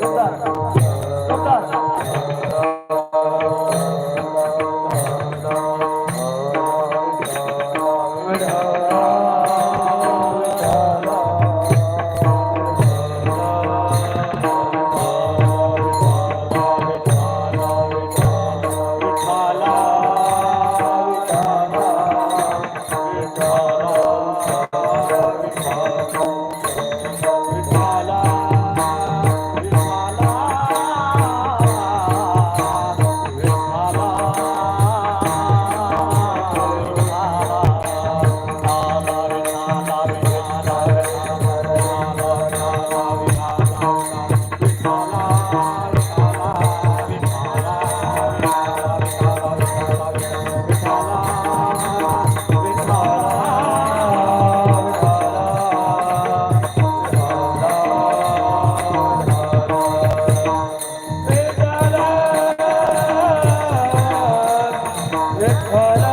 Let's go. Shri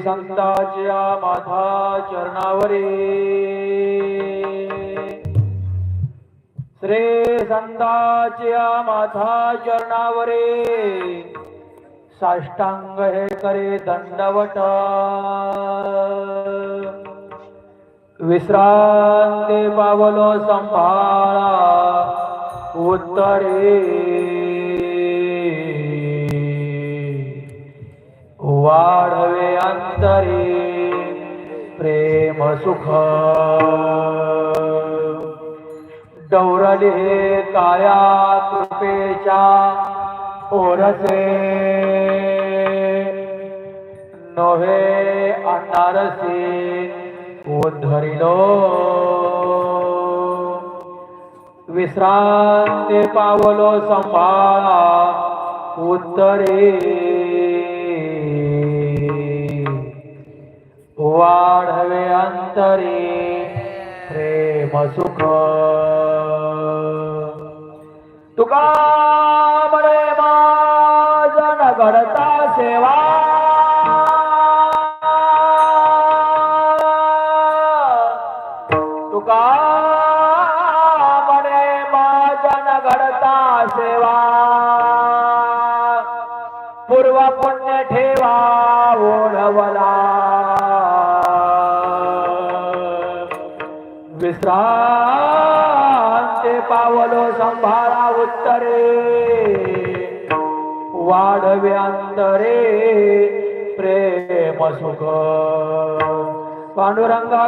संताच्या माथा चरणावरी. श्री संताच्या माथा चरणावरी. साष्टांग हे करे दंडवट. विश्रांती पावलो संभाळा. उत्तरे वाढवे अंतरी प्रेम सुख. डौरले काया कृपेच्या ओरसे. नव्हे अनारसे उद्धरिलो. विश्रांती पावलो संभाळा उत्तरे अंतरी प्रेम सुख. तुका बरे माझन घडता सेवा. तुका बरे माझन घडता सेवा. पूर्व पुण्य ठेवा ओढवला विश्रांती पावलो संभाळा उत्तरे. वाढवे अंतरे प्रेम सुख. पांडुरंगा